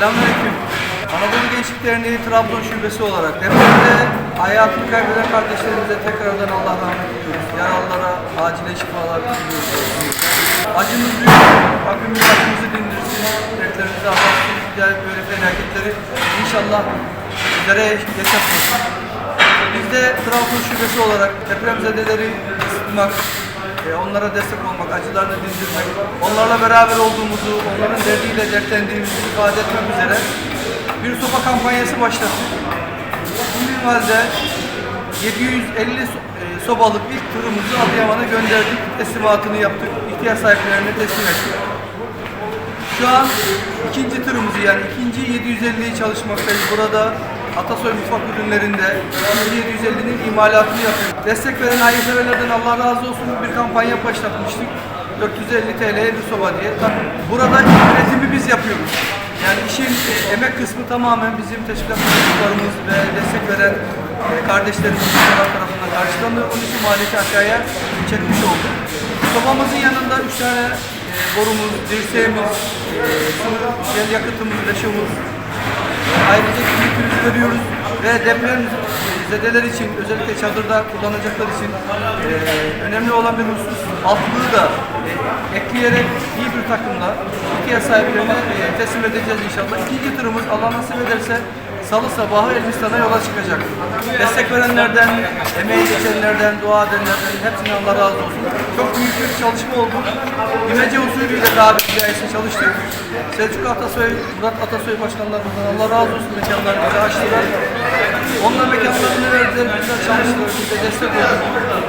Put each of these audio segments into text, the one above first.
Selamünaleyküm. Anadolu Gençlik Derneği Trabzon Şubesi olarak depremde hayatını kaybeden kardeşlerimize tekrardan Allah rahmet diliyoruz. Yaralılara acile şifalar diliyoruz. Acımız büyük. Rabbimiz acımızı dindirsin. Dertlerimizi azaltsın. Diğer böyle felaketleri inşallah bizlere yaşatmasın. Biz de Trabzon Şubesi olarak depremzedeleri ısıtmak, onlara destek olmak, acılarını dindirmek, onlarla beraber olduğumuzu, onların derdiyle dertlendiğimizi ifade etmek üzere bir sopa kampanyası başlattık. Bu minvalde 750 so- e, sobalık ilk tırımızı Adıyaman'a gönderdik, teslimatını yaptık, ihtiyaç sahiplerine teslim ettik. Şu an ikinci tırımızı yani ikinci 750'yi çalışmaktayız. Burada Atasoy Mutfak Ürünlerinde ikinci 750'nin imalatını yapıyoruz. Destek veren hayırseverlerden Allah razı olsun bir kampanya başlatmıştık. 450 TL'ye bir soba diye. Burada üretimi biz yapıyoruz. Yani işin e, emek kısmı tamamen bizim teşkilat ve destek veren e, kardeşlerimiz tarafından karşılanıyor. Onun için maliyeti aşağıya çekmiş olduk. Sobamızın yanında 3 tane e, borumuz, dirseğimiz, yakıtımız, kimlikimizi görüyoruz ve deprem zedeler için özellikle çadırda kullanacaklar için e, önemli olan bir husus altlığı da e, ekleyerek iyi bir takımla ihtiyaç sahiplerine e, teslim edeceğiz inşallah. İkinci tırımız Allah nasip ederse Salı sabahı Elbistan'a yola çıkacak. Destek verenlerden, emeği geçenlerden, dua edenlerden hepsine Allah razı olsun. Çok büyük bir çalışma oldu. İmece usulüyle tabiri caizse çalıştık. Selçuk Atasoy, Murat Atasoy başkanlarımızdan Allah razı olsun mekanlarını bize açtılar. Onlar mekanlarını verdiler, güzel çalıştılar, bize destek oldu.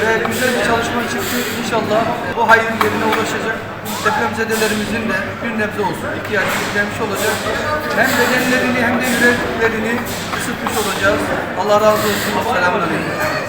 Ve güzel bir çalışma çıktı. İnşallah bu hayır yerine ulaşacak. Depremzedelerimizin de bir nebze olsun ihtiyacı gidermiş olacak. Hem bedenlerini hem de yüreklerini ısıtmış olacağız. Allah razı olsun. Selamun Aleyküm.